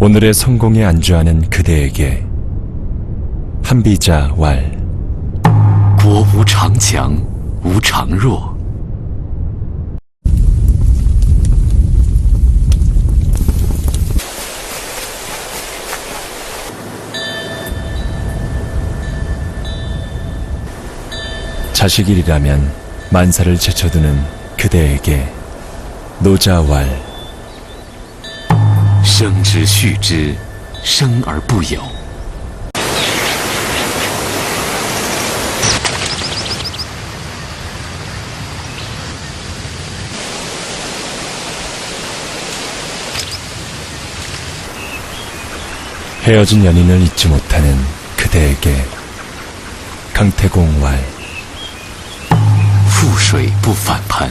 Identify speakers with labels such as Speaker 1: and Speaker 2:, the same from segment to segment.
Speaker 1: 오늘의 성공에 안주하는 그대에게 한비자 왈
Speaker 2: 国无常强，无常弱。
Speaker 1: 자식이라면 만사를 제쳐두는 그대에게 노자왈
Speaker 2: 生之畜之，生而不有。
Speaker 1: 헤어진 연인을 잊지 못하는 그대에게 강태공 왈
Speaker 2: 覆水不返盆。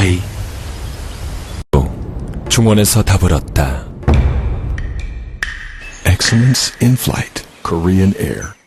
Speaker 2: 自卑。
Speaker 1: 중원에서 답을 얻다
Speaker 3: Excellence in flight. Korean Air.